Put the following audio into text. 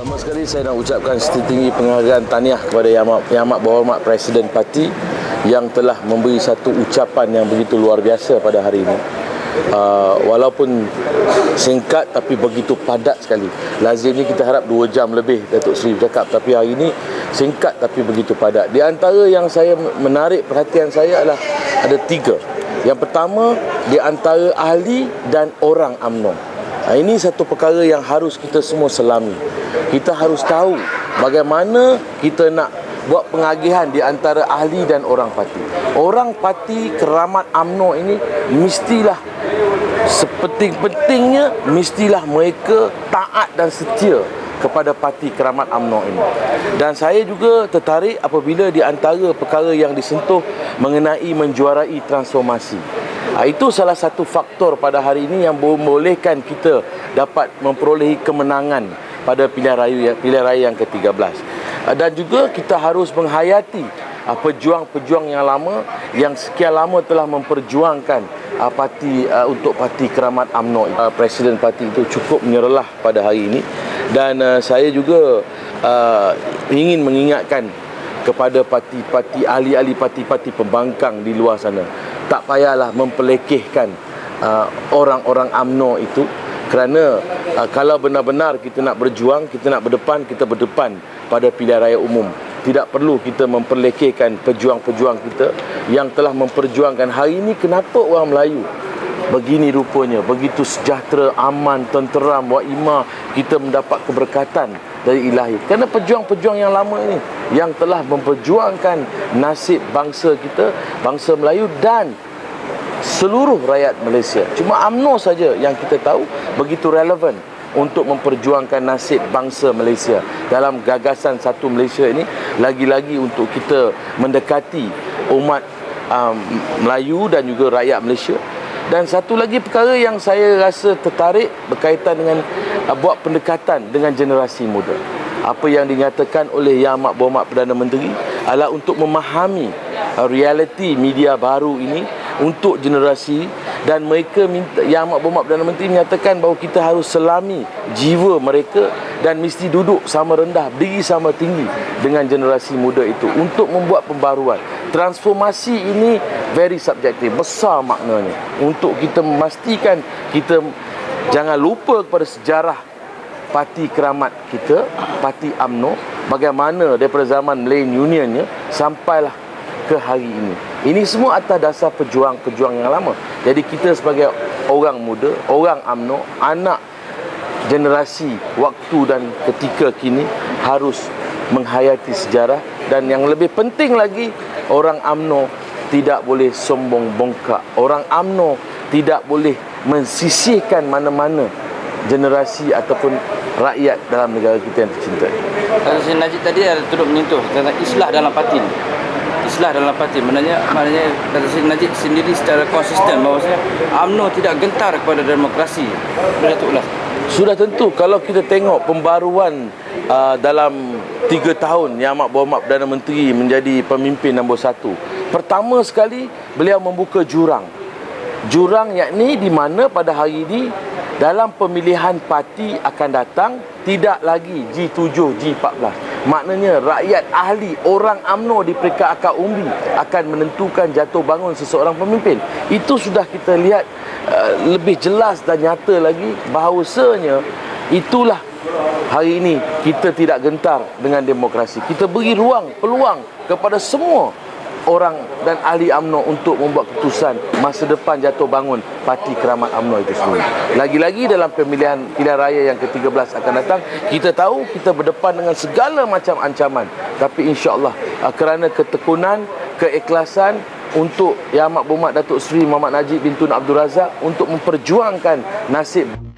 Pertama sekali saya nak ucapkan setinggi penghargaan tahniah kepada Yang Amat, Yang Amat Berhormat Presiden Parti yang telah memberi satu ucapan yang begitu luar biasa pada hari ini. Uh, walaupun singkat tapi begitu padat sekali. Lazimnya kita harap dua jam lebih Datuk Seri bercakap tapi hari ini singkat tapi begitu padat. Di antara yang saya menarik perhatian saya adalah ada tiga. Yang pertama di antara ahli dan orang UMNO. Nah, ini satu perkara yang harus kita semua selami. Kita harus tahu bagaimana kita nak buat pengagihan di antara ahli dan orang parti. Orang parti keramat AMNO ini mestilah sepenting-pentingnya mestilah mereka taat dan setia kepada parti keramat AMNO ini. Dan saya juga tertarik apabila di antara perkara yang disentuh mengenai menjuarai transformasi. Ha, itu salah satu faktor pada hari ini yang membolehkan kita dapat memperolehi kemenangan pada pilihan raya pilihan raya yang ke-13. Ha, dan juga kita harus menghayati ha, pejuang-pejuang yang lama yang sekian lama telah memperjuangkan uh, parti uh, untuk parti keramat AMNO uh, presiden parti itu cukup menyerlah pada hari ini. Dan uh, saya juga uh, ingin mengingatkan kepada parti-parti ahli-ahli parti-parti pembangkang di luar sana tak payahlah mempelekehkan uh, orang-orang AMNO itu. Kerana uh, kalau benar-benar kita nak berjuang kita nak berdepan kita berdepan pada pilihan raya umum. Tidak perlu kita memperlekehkan pejuang-pejuang kita yang telah memperjuangkan hari ini kenapa orang Melayu? Begini rupanya begitu sejahtera aman tenteram wa ima kita mendapat keberkatan dari ilahi. Kerana pejuang-pejuang yang lama ini yang telah memperjuangkan nasib bangsa kita bangsa Melayu dan seluruh rakyat Malaysia. Cuma UMNO saja yang kita tahu begitu relevan untuk memperjuangkan nasib bangsa Malaysia. Dalam gagasan satu Malaysia ini lagi-lagi untuk kita mendekati umat um, Melayu dan juga rakyat Malaysia dan satu lagi perkara yang saya rasa tertarik berkaitan dengan uh, buat pendekatan dengan generasi muda. Apa yang dinyatakan oleh Yang Amat Berhormat Perdana Menteri adalah untuk memahami uh, realiti media baru ini untuk generasi dan mereka minta yang amat berhormat Perdana Menteri menyatakan bahawa kita harus selami jiwa mereka dan mesti duduk sama rendah berdiri sama tinggi dengan generasi muda itu untuk membuat pembaruan transformasi ini very subjektif besar maknanya untuk kita memastikan kita jangan lupa kepada sejarah parti keramat kita parti AMNO bagaimana daripada zaman Malayan Unionnya sampailah ke hari ini. Ini semua atas dasar pejuang-pejuang yang lama. Jadi kita sebagai orang muda, orang AMNO, anak generasi waktu dan ketika kini harus menghayati sejarah dan yang lebih penting lagi orang AMNO tidak boleh sombong bongkak. Orang AMNO tidak boleh mensisihkan mana-mana generasi ataupun rakyat dalam negara kita yang tercinta. Kalau Najib tadi ada turut menyentuh tentang islah dalam parti ni. Islah dalam parti maknanya maknanya kata Najib sendiri secara konsisten bahawasanya UMNO tidak gentar kepada demokrasi. Boleh Datuk ulas. Sudah tentu kalau kita tengok pembaruan uh, dalam tiga tahun Yang Amat Berhormat Perdana Menteri menjadi pemimpin nombor satu. Pertama sekali beliau membuka jurang. Jurang yakni di mana pada hari ini dalam pemilihan parti akan datang tidak lagi G7, G14. Maknanya rakyat ahli, orang AMNO di peringkat akar umbi akan menentukan jatuh bangun seseorang pemimpin. Itu sudah kita lihat uh, lebih jelas dan nyata lagi bahawasanya itulah hari ini kita tidak gentar dengan demokrasi. Kita beri ruang, peluang kepada semua orang dan ahli AMNO untuk membuat keputusan masa depan jatuh bangun parti keramat AMNO itu sendiri. Lagi-lagi dalam pemilihan pilihan raya yang ke-13 akan datang, kita tahu kita berdepan dengan segala macam ancaman. Tapi insya-Allah uh, kerana ketekunan, keikhlasan untuk Yang Amat Berhormat Datuk Seri Muhammad Najib bin Tun Abdul Razak untuk memperjuangkan nasib